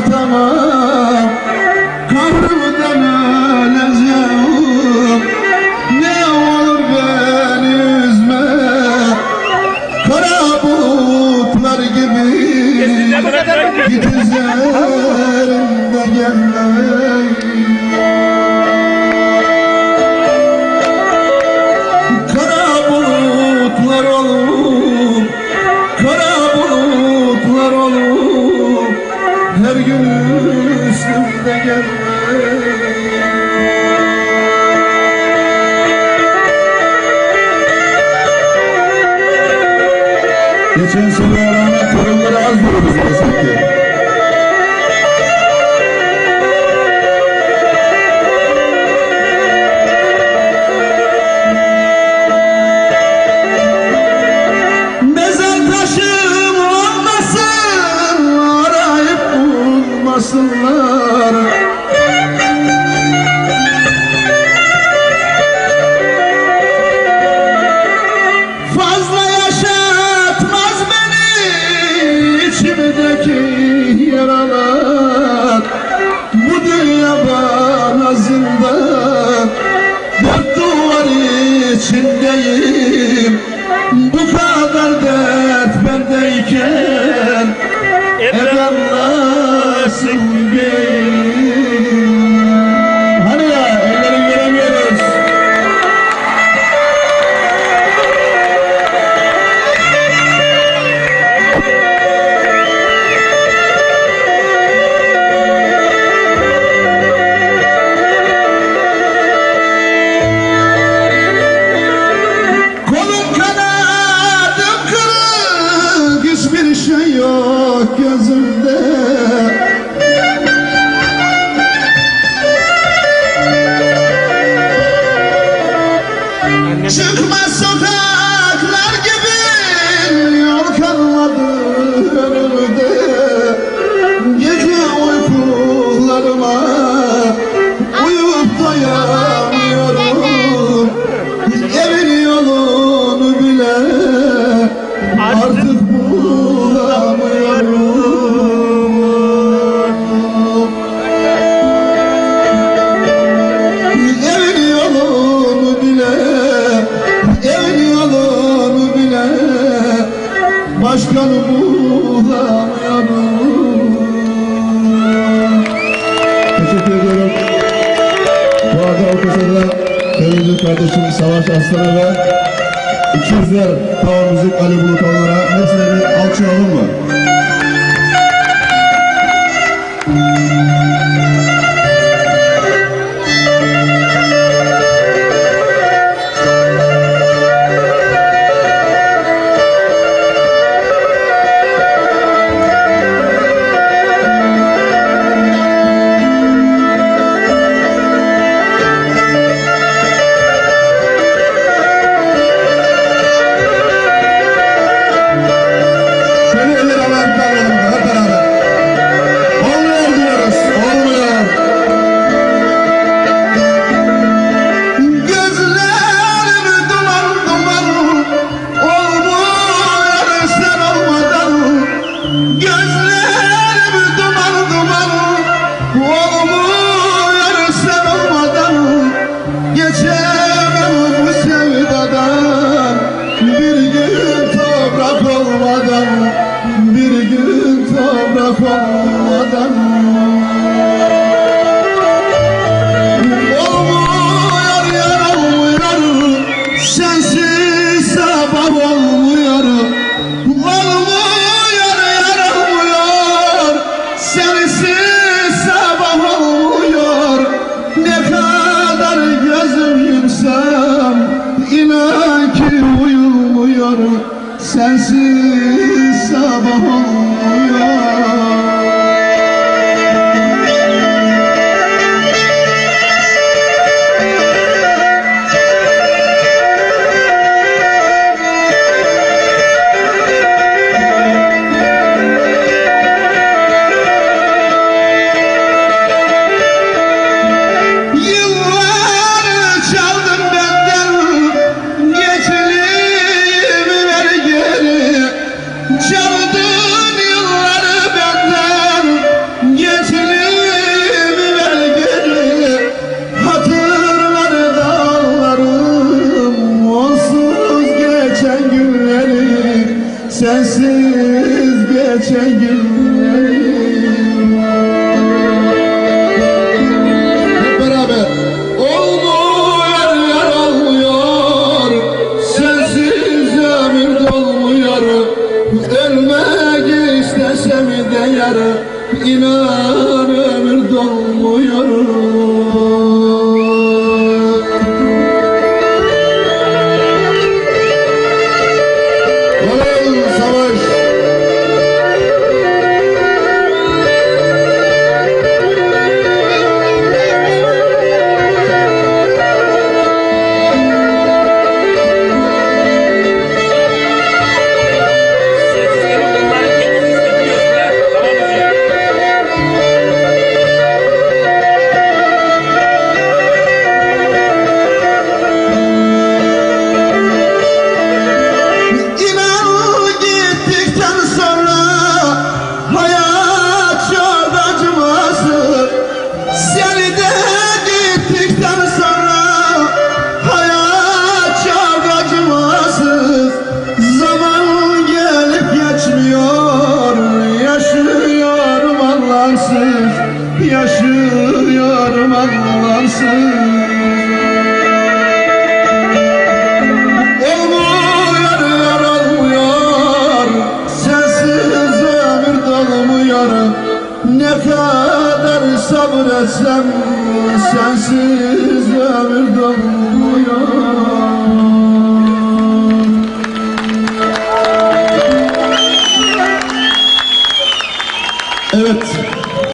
vatana Kahrımdan Ne olur beni üzme. Kara gibi Git üzerimde إن شاء الله رحمة الله Aşkını bulamıyorum Teşekkür ediyorum Bu arada orkestrada Televizyon kardeşim Savaş Aslan'a ve 200'ler Power Müzik Ali Bulut onlara hepsine bir alkışlayalım mı? sensiz geçen Hep beraber. Olmuyor olmuyor Sensiz ömür dolmuyor. Ölmek istesem de yar İnan ömür dolmuyor. ağlarsın Olmuyor yar olmuyor Sensiz ömür dolmuyor. Ne kadar sabretsem Sensiz ömür dolmuyor.